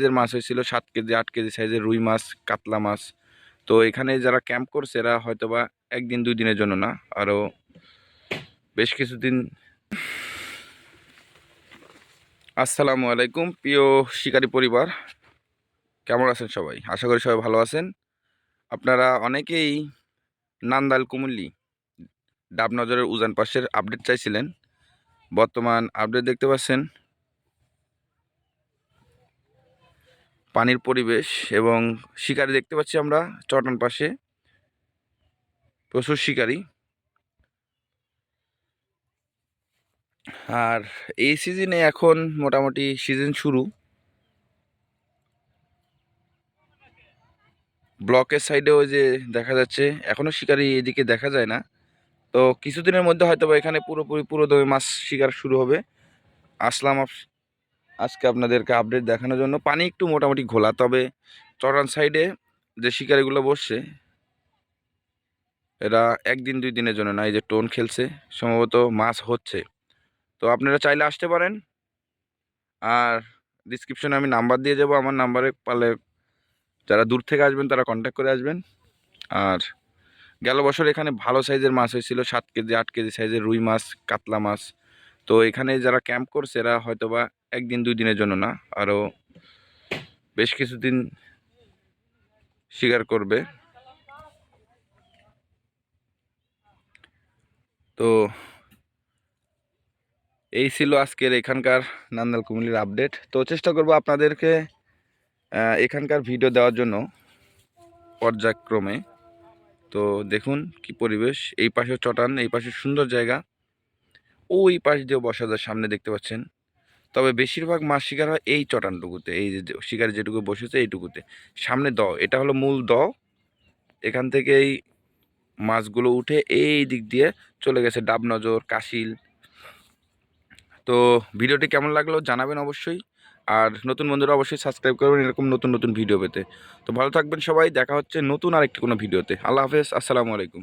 সাইজের মাছ হয়েছিল সাত কেজি, আট কেজি সাইজের রুই মাছ, কাতলা মাছ। তো এখানে যারা ক্যাম্প করছে, এরা হয়তোবা একদিন, দুই দিনের জন্য না আরও বেশ কিছুদিন। আসসালামু আলাইকুম, প্রিয় শিকারী পরিবার। কেমন আছেন সবাই? আশা করি সবাই ভালো আছেন। আপনারা অনেকেই নান্দাল কুমুল্লি, ডাবনজরের উজান পাশের আপডেট চাইছিলেন। বর্তমান আপডেট দেখতে পাচ্ছেন পানির পরিবেশ এবং শিকারি দেখতে পাচ্ছি আমরা চটান পাশে। প্রচুর শিকারি। আর এই সিজনে এখন মোটামুটি সিজন শুরু। ব্লকের সাইডে ওই যে দেখা যাচ্ছে এখনও শিকারি এদিকে দেখা যায় না। তো কিছুদিনের মধ্যে হয়তো এখানে পুরোপুরি পুরো দমে মাছ শিকার শুরু হবে। আসলাম আজকে আপনাদেরকে আপডেট দেখানোর জন্য। পানি একটু মোটামুটি ঘোলা, তবে চরান সাইডে যে শিকারিগুলো বসছে, এরা একদিন দুই দিনের জন্য না, এই যে টোন খেলছে, সম্ভবত মাছ হচ্ছে। তো আপনারা চাইলে আসতে পারেন। আর ডিসক্রিপশনে আমি নাম্বার দিয়ে যাব, আমার নাম্বারে পালে যারা দূর থেকে আসবেন, তারা কন্ট্যাক্ট করে আসবেন। আর গেল বছর এখানে ভালো সাইজের মাছ হয়েছিল, সাত কেজি, আট কেজি সাইজের রুই মাছ, কাতলা মাছ। তো এখানে যারা ক্যাম্প করছে, এরা হয়তোবা একদিন দুই দিনের জন্য না আরও বেশ কিছুদিন শিকার করবে। তো এই ছিল আজকের এখানকার নান্দাল কুমিল্লির আপডেট। তো চেষ্টা করব আপনাদেরকে এখানকার ভিডিও দেওয়ার জন্য পর্যায়ক্রমে। তো দেখুন কি পরিবেশ, এই পাশে চটান, এই পাশে সুন্দর জায়গা। ওই পাশ দিয়ে বসা যায় সামনে দেখতে পাচ্ছেন তবে বেশিরভাগ মাছ শিকার হয় এই চটানটুকুতে, এই যে শিকার যেটুকু বসেছে এইটুকুতে। সামনে দ এটা হলো মূল দ এখান থেকেই মাছগুলো উঠে এই দিক দিয়ে চলে গেছে ডাবনজর, কাশিল। তো ভিডিওটি কেমন লাগল জানাবেন অবশ্যই। আর নতুন বন্ধুরা অবশ্যই সাবস্ক্রাইব করবেন এরকম নতুন নতুন ভিডিও পেতে। তো ভালো থাকবেন সবাই, দেখা হচ্ছে নতুন আরেকটি কোনো ভিডিওতে। আল্লাহ হাফেজ, আসসালামু আলাইকুম।